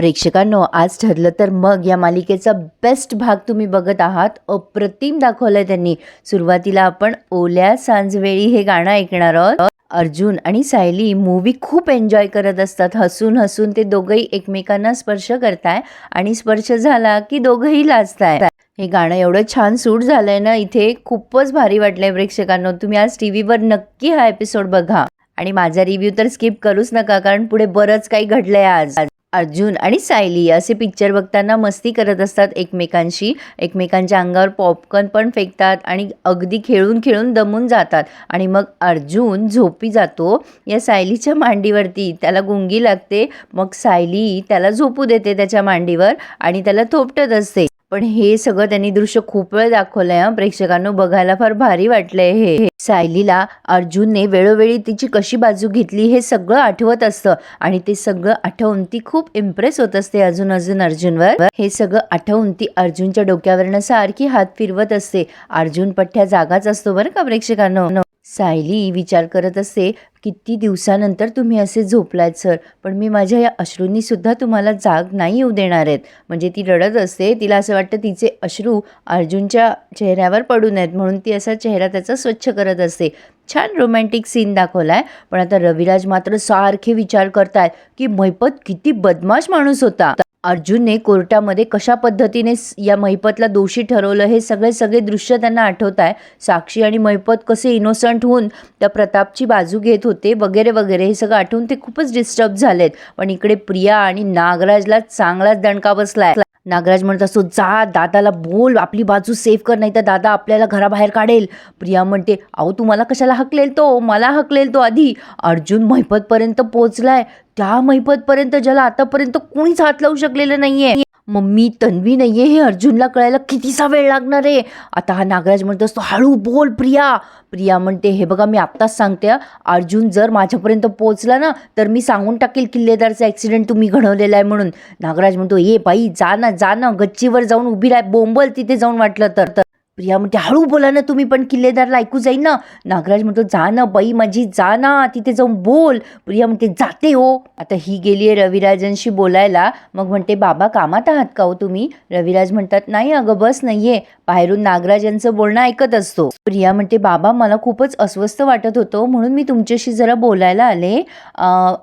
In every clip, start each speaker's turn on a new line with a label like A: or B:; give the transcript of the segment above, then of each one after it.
A: प्रेक्षकांनो आज ठरलं तर मग या मालिकेचा बेस्ट भाग तुम्ही बघत आहात. अप्रतिम दाखवलंय त्यांनी. सुरुवातीला आपण ओल्या सांजवेळी हे गाणं ऐकणार आहोत. अर्जुन आणि सायली मूवी खूप एन्जॉय करत असतात. हसून हसून ते दोघंही एकमेकांना स्पर्श करताय आणि स्पर्श झाला की दोघंही लाजताय. हे गाणं एवढं छान सूट झालंय ना इथे खूपच भारी वाटलंय प्रेक्षकांनो. तुम्ही आज टी व्हीवर नक्की हा एपिसोड बघा. आणि माझा रिव्ह्यू तर स्किप करूच नका कारण पुढे बरंच काही घडलंय आज. अर्जुन आणि सायली असे पिक्चर बघताना मस्ती करत असतात एकमेकांशी. एकमेकांच्या अंगावर पॉपकॉर्न पण फेकतात आणि अगदी खेळून खेळून दमून जातात. आणि मग अर्जुन झोपी जातो या सायलीच्या मांडीवरती. त्याला गुंगी लागते. मग सायली त्याला झोपू देते त्याच्या मांडीवर आणि त्याला थोपटत असते. पण हे सगळं त्यांनी दृश्य खूप वेळ दाखवलंय हं. प्रेक्षकांना बघायला फार भारी वाटलंय हे. सायलीला अर्जुनने वेळोवेळी तिची कशी बाजू घेतली हे सगळं आठवत असतं आणि ते सगळं आठवून ती खूप इम्प्रेस होत असते अजून अजून अर्जुनवर. हे सगळं आठवून ती अर्जुनच्या डोक्यावरनं सारखी हात फिरवत असते. अर्जुन पठ्ठ्या जागाच असतो बरं का प्रेक्षकांनो? सायली विचार करत असते किती दिवसानंतर तुम्ही असे झोपलात सर? पण मी माझ्या या अश्रूंनीसुद्धा तुम्हाला जाग नाही येऊ देणार आहेत. म्हणजे ती रडत असते तिला असं वाटतं तिचे अश्रू अर्जुनच्या चेहऱ्यावर पडू नयेत म्हणून ती असा चेहरा त्याचा स्वच्छ करत असते. छान रोमॅन्टिक सीन दाखवला आहे पण आता रविराज मात्र सारखे विचार करतायत की मैपत किती बदमाश माणूस होता. अर्जुनने कोर्टामध्ये कशा पद्धतीने या महिपतला दोषी ठरवलं हे सगळे सगळे दृश्य त्यांना आठवत आहे. साक्षी आणि महिपत कसे इनोसंट होऊन त्या प्रतापची बाजू घेत होते वगैरे वगैरे हे सगळं आठवून ते खूपच डिस्टर्ब झालेत. पण इकडे प्रिया आणि नागराजला चांगलाच दणका बसला नागराज म्हणत असतो जा दादाला बोल आपली बाजू सेफ कर नाही तर दादा आपल्याला घराबाहेर काढेल. प्रिया म्हणते अहो तुम्हाला कशाला हकलेल तो? मला हकलेल तो आधी. अर्जुन महिपतपर्यंत पोचलाय त्या महिपतपर्यंत ज्याला आतापर्यंत कोणीच हात लावू शकलेलं नाहीये. मम्मी तन्वी नाहीये हे अर्जुनला कळायला कितीसा वेळ लागणार आहे? आता हा नागराज म्हणतो असतो हळू बोल प्रिया. प्रिया म्हणते हे बघा मी आत्ताच सांगते अर्जुन जर माझ्यापर्यंत पोहोचला ना तर मी सांगून टाकेल किल्लेदारचा ॲक्सिडेंट तुम्ही घडवलेला आहे म्हणून. नागराज म्हणतो ये बाई जा ना जा ना गच्चीवर जाऊन उभी राह बोंबल तिथे जाऊन वाटलं तर. तर प्रिया म्हणते हळू बोला ना तुम्ही पण किल्लेदारला ऐकू जाईल ना. नागराज म्हणतो जा ना बाई माझी जा ना तिथे जाऊन बोल. प्रिया म्हणते जाते हो. आता ही गेली आहे रविराजांशी बोलायला. मग म्हणते बाबा कामात आहात का हो तुम्ही? रविराज म्हणतात नाही अगं बस नाहीये. बाहेरून नागराज यांचं बोलणं ऐकत असतो. प्रिया म्हणते बाबा मला खूपच अस्वस्थ वाटत होतं म्हणून मी तुमच्याशी जरा बोलायला आले.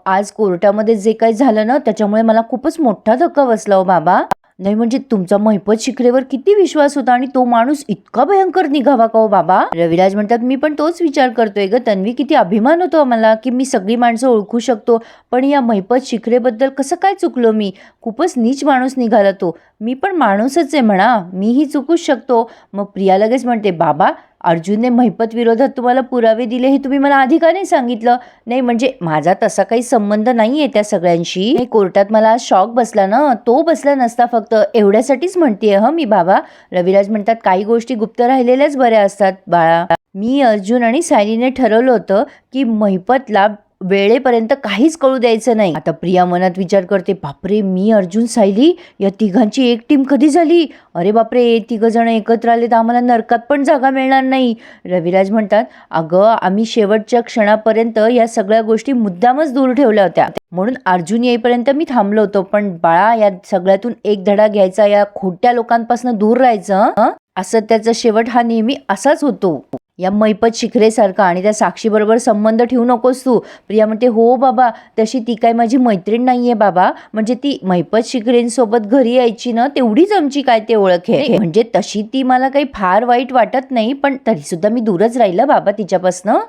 A: आज कोर्टामध्ये जे काही झालं ना त्याच्यामुळे मला खूपच मोठा धक्का बसला हो बाबा. नाही म्हणजे तुमचा महिपत शिखरेवर किती विश्वास होता आणि तो माणूस इतका भयंकर निघावा का हो बाबा? रविराज म्हणतात मी पण तोच विचार करतोय ग. तन्वी किती अभिमान होतो मला की मी सगळी माणसं ओळखू शकतो. पण या महिपत शिखरेबद्दल कसं काय चुकलो मी? खूपच नीच माणूस निघाला तो. मी पण माणूसच आहे म्हणा. मीही चुकूच शकतो. मग प्रिया लगेच म्हणते बाबा अर्जुनने महिपत विरोधात तुम्हाला पुरावे दिले हे तुम्ही मला आधी का नाही सांगितलं? नाही म्हणजे माझा तसा काही संबंध नाही आहे त्या सगळ्यांशी. कोर्टात मला शॉक बसला ना. तो बसला नसता फक्त. एवढ्यासाठीच म्हणतेय हं मी बाबा. रविराज म्हणतात काही गोष्टी गुप्त राहिलेल्याच बऱ्या असतात बाळा. मी अर्जुन आणि सायलीने ठरवलं होतं की महिपतला वेळेपर्यंत काहीच कळू द्यायचं नाही. आता प्रिया मनात विचार करते बापरे मी अर्जुन सायली? या तिघांची एक टीम कधी झाली? अरे बापरे तिघं जण एकत्र आले तर आम्हाला नरकात पण जागा मिळणार नाही. रविराज म्हणतात अगं आम्ही शेवटच्या क्षणापर्यंत या सगळ्या गोष्टी मुद्दामच दूर ठेवल्या होत्या. म्हणून अर्जुन येईपर्यंत मी थांबलो होतो पण बाळा या सगळ्यातून एक धडा घ्यायचा या खोट्या लोकांपासून दूर राहायचं असं त्याचा शेवट हा नेहमी असाच होतो. या मैपत शिखरेसारखा आणि त्या साक्षीबरोबर संबंध ठेवू नकोस तू. प्रिया म्हणते हो बाबा तशी ती काय माझी मैत्रीण नाहीये बाबा. म्हणजे ती मैपत शिखरेंसोबत घरी यायची ना तेवढीच आमची काय ते ओळख आहे. म्हणजे तशी ती मला काही फार वाईट वाटत नाही पण तरी सुद्धा मी दूरच राहिलं बाबा तिच्यापासनं.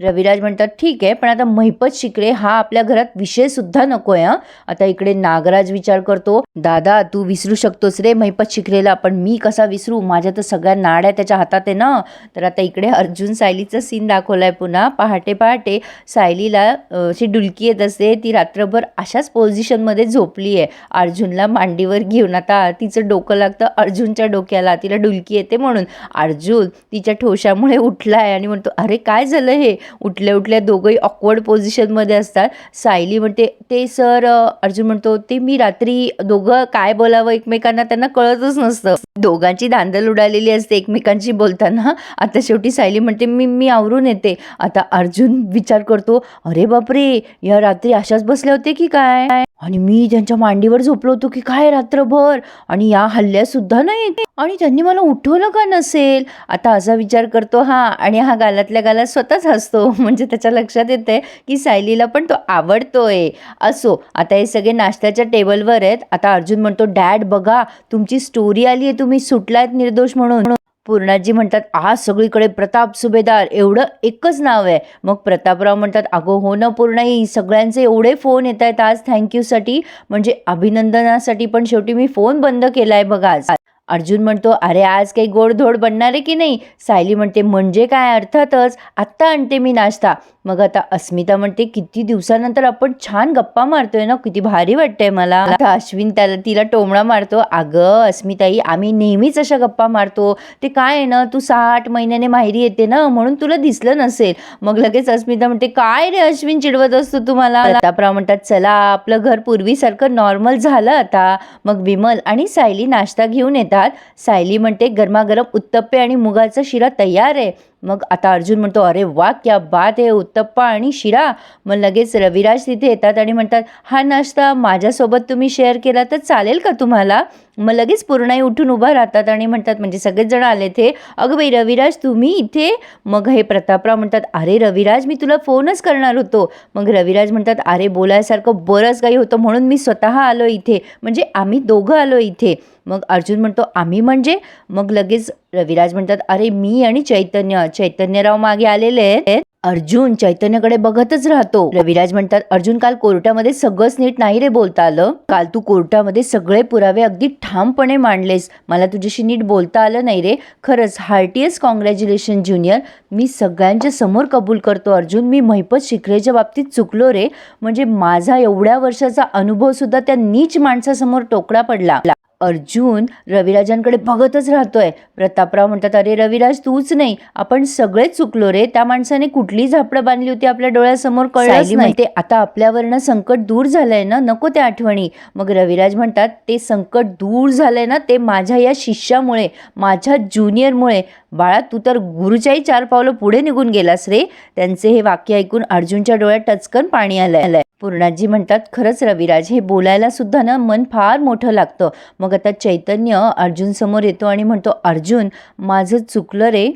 A: रविराज म्हणतात ठीक आहे पण आता महिपत शिकले हा आपल्या घरात विषय सुद्धा नकोय आता इकडे नागराज विचार करतो दादा तू विसरू शकतोस रे महिपत शिकलेला पण मी कसा विसरू? माझ्या तर सगळ्या नाड्या त्याच्या हातात आहे ना. तर आता इकडे अर्जुन सायलीचा सीन दाखवलाय पुन्हा. पहाटे पहाटे सायलीला अशी डुलकी येत असते. ती रात्रभर अशाच पोझिशनमध्ये झोपली आहे. अर्जुनला मांडीवर घेऊन आता तिचं डोकं लागतं अर्जुनच्या डोक्याला. तिला डुलकी येते म्हणून. अर्जुन तिच्या ठोशामुळे उठलाय आणि म्हणतो अरे काय झालं हे? उठल्या उठल्या दोघंही ऑकवर्ड पोझिशनमध्ये असतात. सायली म्हणते ते सर अर्जुन म्हणतो ते मी रात्री दोघं काय बोलावं एकमेकांना त्यांना कळतच नसतं. दोघांची धांदल उडालेली असते एकमेकांशी बोलताना. आता शेवटी सायली म्हणते मी मी आवरून येते. आता अर्जुन विचार करतो अरे बापरे या रात्री अशाच बसल्या होते की काय? आणि मी त्यांच्या मांडीवर झोपलो होतो की काय रात्रभर? आणि या हल्ल्या सुद्धा नाही. आणि त्यांनी मला उठवलं का नसेल? आता असा विचार करतो हा. आणि हा गालातल्या गालात स्वतःच हसतो. म्हणजे त्याच्या लक्षात येते की सायलीला पण तो आवडतोय. असो आता हे सगळे नाश्त्याच्या टेबलवर आहेत. आता अर्जुन म्हणतो डॅड बघा तुमची स्टोरी आली आहे तुम्ही सुटलायत निर्दोष म्हणून. पूर्णाजी म्हणतात आज सगळीकडे प्रताप सुभेदार. एवढं एकच नाव आहे. मग प्रतापराव म्हणतात अगो हो ना पूर्णाई सगळ्यांचे एवढे फोन येत आहेत आज थँक्यूसाठी म्हणजे अभिनंदनासाठी पण शेवटी मी फोन बंद केला आहे बघा आज. अर्जुन म्हणतो अरे आज काही गोडधोड बनणार आहे की नाही? सायली म्हणते म्हणजे काय? अर्थातच आत्ता आणते मी नाश्ता. मग आता अस्मिता म्हणते किती दिवसानंतर आपण छान गप्पा मारतोय ना? किती भारी वाटतंय मला. आता अश्विन त्याला तिला टोमणा मारतो अगं अस्मिताई आम्ही नेहमीच अशा गप्पा मारतो. ते काय आहे ना? तू साठ महिन्याने माहेरी येते ना? म्हणून तुला दिसलं नसेल. मग लगेच अस्मिता म्हणते काय रे अश्विन चिडवत असतो तुम्हाला प्रतापराव म्हणतात चला आपलं घर पूर्वीसारखं नॉर्मल झालं आता. मग विमल आणि सायली नाश्ता घेऊन येतात. सायली म्हणते गरमागरम उत्तप्पे आणि मुगाचा शिरा तयार आहे. मग आता अर्जुन म्हणतो अरे वा क्या बात आहे उत्तप्पा आणि शिरा. मग लगेच रविराज तिथे येतात आणि म्हणतात हा नाश्ता माझ्यासोबत तुम्ही शेअर केला तर चालेल का तुम्हाला? मग लगेच पूर्णाई उठून उभा राहतात आणि म्हणतात म्हणजे सगळेच जण आले ते अगं बाई रविराज तुम्ही इथे? मग हे प्रतापराव म्हणतात अरे रविराज मी तुला फोनच करणार होतो. मग रविराज म्हणतात अरे बोलायसारखं बरंच काही होतं म्हणून मी स्वतः आलो इथे. म्हणजे आम्ही दोघं आलो इथे. मग अर्जुन म्हणतो आम्ही म्हणजे? मग लगेच रविराज म्हणतात अरे मी आणि चैतन्य चैतन्यराव मागे आलेले आहेत. अर्जुन चैतन्यकडे बघतच राहतो. रविराज म्हणतात अर्जुन काल कोर्टामध्ये सगळंच नीट नाही रे बोलता आलं. काल तू कोर्टामध्ये सगळे पुरावे अगदी ठामपणे मांडलेस. मला तुझ्याशी नीट बोलता आलं नाही रे. खरंच हार्टियस कॉंग्रॅच्युलेशन ज्युनियर. मी सगळ्यांच्या समोर कबूल करतो अर्जुन. मी महिपत शिखरेच्या बाबतीत चुकलो रे. म्हणजे माझा एवढ्या वर्षाचा अनुभव सुद्धा त्या नीच माणसासमोर टोकडा पडला. अर्जुन रविराजांकडे बघतच राहतोय. प्रतापराव म्हणतात अरे रविराज तूच नाही. आपण सगळेच चुकलो रे. त्या माणसाने कुठली झापडं बांधली होती आपल्या डोळ्यासमोर कळलं नाही. ते आता आपल्यावरनं संकट दूर झालंय ना नको त्या आठवणी. मग रविराज म्हणतात ते संकट दूर झालंय ना ते माझ्या या शिष्यामुळे माझ्या ज्युनियरमुळे. बाळा तू तर गुरुच्याही चार पावलं पुढे निघून गेलास रे. त्यांचे हे वाक्य ऐकून अर्जुनच्या डोळ्यात टचकन पाणी आलंय. पूर्णाजी म्हणतात खरंच रविराज हे बोलायला सुद्धा ना मन फार मोठं लागतं. मग आता चैतन्य अर्जुन समोर येतो आणि म्हणतो अर्जुन माझं चुकलं रे.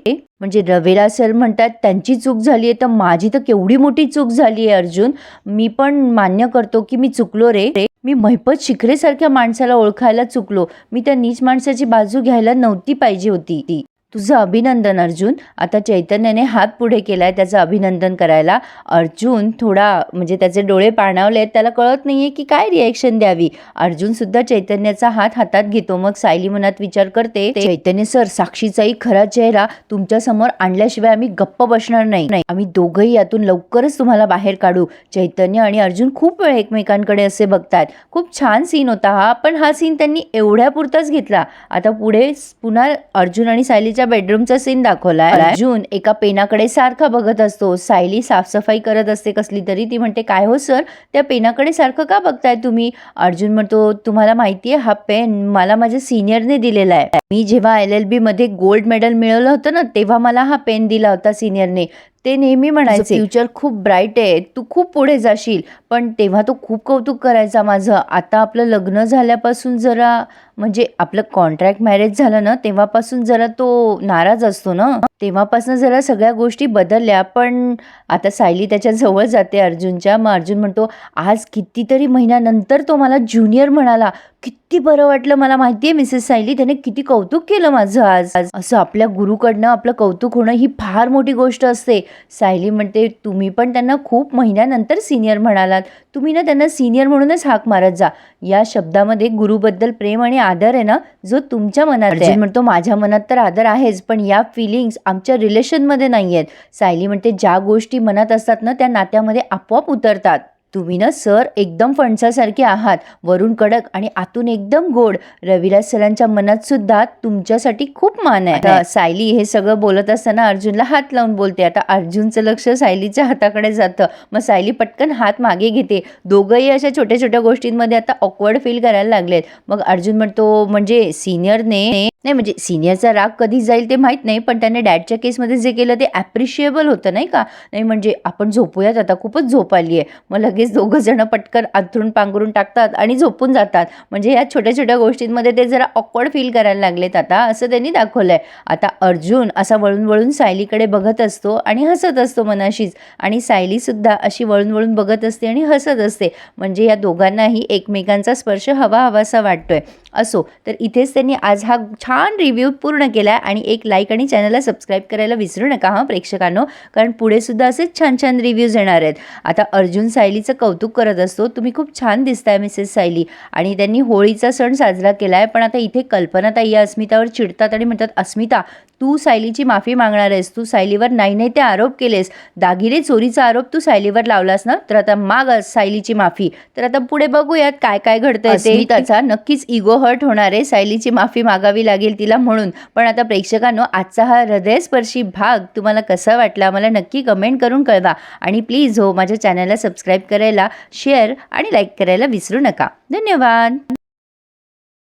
A: म्हणजे रविराज सर म्हणतात त्यांची चूक झाली आहे तर माझी तर केवढी मोठी चूक झाली आहे अर्जुन. मी पण मान्य करतो की मी चुकलो रे. मी महिपत शिखरेसारख्या माणसाला ओळखायला चुकलो. मी त्या नीच माणसाची बाजू घ्यायला नव्हती पाहिजे होती. ती तुझं अभिनंदन अर्जुन. आता चैतन्याने हात पुढे केलाय त्याचं अभिनंदन करायला. अर्जुन थोडा म्हणजे त्याचे डोळे पाणावले त्याला कळत नाही आहे की काय रिॲक्शन द्यावी. अर्जुन सुद्धा चैतन्याचा हात हातात घेतो. मग सायली मनात विचार करते चैतन्य सर साक्षीचाही खरा चेहरा तुमच्यासमोर आणल्याशिवाय आम्ही गप्प बसणार नाही. आम्ही दोघंही यातून लवकरच तुम्हाला बाहेर काढू. चैतन्य आणि अर्जुन खूप वेळ एकमेकांकडे असे बघतात खूप छान सीन होता हा पण हा सीन त्यांनी एवढ्यापुरताच घेतला. आता पुढे पुन्हा अर्जुन आणि सायलीच्या बेडरूमचा सीन दाखवलाय. अर्जुन एका पेनाकडे सारखा बघत असतो. सायली साफसफाई करत असते कसली तरी. ती म्हणते काय हो सर त्या पेनाकडे सारखं का बघताय तुम्ही? अर्जुन म्हणतो तुम्हाला माहिती आहे हा पेन मला माझ्या सिनियरने दिलेला आहे. मी जेव्हा एल एल बी मध्ये गोल्ड मेडल मिळवलं होतं ना तेव्हा मला हा पेन दिला होता सिनियरने ते नेहमी म्हणायचे फ्युचर खूप ब्राईट आहे. तू खूप पुढे जाशील. पण तेव्हा तो खूप कौतुक करायचा माझं. आता आपलं लग्न झाल्यापासून जरा म्हणजे आपलं कॉन्ट्रॅक्ट मॅरेज झालं ना तेव्हापासून जरा तो नाराज असतो ना. तेव्हापासून जरा सगळ्या गोष्टी बदलल्या. पण आता सायली त्याच्याजवळ जाते अर्जुनच्या. मग अर्जुन म्हणतो आज कितीतरी महिन्यानंतर तो मला ज्युनियर म्हणाला. किती बरं वाटलं मला माहिती आहे मिसेस सायली. त्याने किती कौतुक केलं माझं आज. असं आपल्या गुरुकडनं आपलं कौतुक होणं ही फार मोठी गोष्ट असते. सायली म्हणते तुम्ही पण त्यांना खूप महिन्यानंतर सिनियर म्हणालात. तुम्ही ना त्यांना सिनियर म्हणूनच हाक मारत जा. या शब्दामध्ये गुरुबद्दल प्रेम आणि आदर आहे ना जो तुमच्या मनात आहे. म्हणतो माझ्या मनात तर आदर आहेच पण या फिलिंग्स आमच्या रिलेशनमध्ये नाही आहेत सायली म्हणते ज्या गोष्टी मनात असतात ना त्या नात्यामध्ये आपोआप उतरतात. तुम्ही ना सर एकदम फणसासारखे आहात वरून कडक आणि आतून एकदम गोड. रविराज सरांच्या मनात सुद्धा तुमच्यासाठी खूप मान आहे. सायली हे सगळं बोलत असताना अर्जुनला हात लावून बोलते. आता अर्जुनचं लक्ष सायलीच्या हाताकडे जातं. मग सायली पटकन हात मागे घेते. दोघंही अशा छोट्या छोट्या गोष्टींमध्ये आता ऑकवर्ड फील करायला लागलेत. मग अर्जुन म्हणतो म्हणजे सिनियरने नाही म्हणजे सिनियरचा राग कधी जाईल ते माहीत नाही पण त्याने डॅडच्या केसमध्ये जे केलं ते ॲप्रिशिएबल होतं नाही का? नाही म्हणजे आपण झोपूयात आता खूपच झोप आली आहे मग लगेच दोघं जण पटकन अंथरून पांघरून टाकतात आणि झोपून जातात. म्हणजे या छोट्या छोट्या गोष्टींमध्ये ते जरा ऑकवर्ड फील करायला लागलेत आता असं त्यांनी दाखवलं आहे आता अर्जुन असा वळून वळून सायलीकडे बघत असतो आणि हसत असतो मनाशीच. आणि सायलीसुद्धा अशी वळून वळून बघत असते आणि हसत असते. म्हणजे या दोघांनाही एकमेकांचा स्पर्श हवा हवासा वाटतोय. असो तर इथेच त्यांनी आज हा छान रिव्ह्यू पूर्ण केला आहे आणि एक लाईक आणि चॅनलला सबस्क्राईब करायला विसरू नका हां प्रेक्षकांनो. कारण पुढे सुद्धा असेच छान छान रिव्ह्यूज येणार आहेत. आता अर्जुन सायलीचं कौतुक करत असतो. तुम्ही खूप छान दिसताय मिसेस सायली. आणि त्यांनी होळीचा सण साजरा केला आहे पण आता इथे कल्पनाताई या अस्मितावर चिडतात आणि म्हणतात अस्मिता तू सायलीची माफी मागणार आहेस. तू सायलीवर नाही नाही ते आरोप केलेस. दागिने चोरीचा आरोप तू सायलीवर लावलास ना? तर आता माग सायलीची माफी. तर आता पुढे बघूयात काय काय घडतंय ते. अस्मिताचा नक्कीच इगो हर्ट होणार आहे सायलीची माफी मागावी लागेल तिला म्हणून. पण आता प्रेक्षकांनो आजचा हा हृदयस्पर्शी भाग तुम्हाला कसा वाटला मला नक्की कमेंट करून कळवा. आणि प्लीज हो माझ्या चॅनलला सबस्क्राईब करायला शेअर आणि लाईक करायला विसरू नका. धन्यवाद!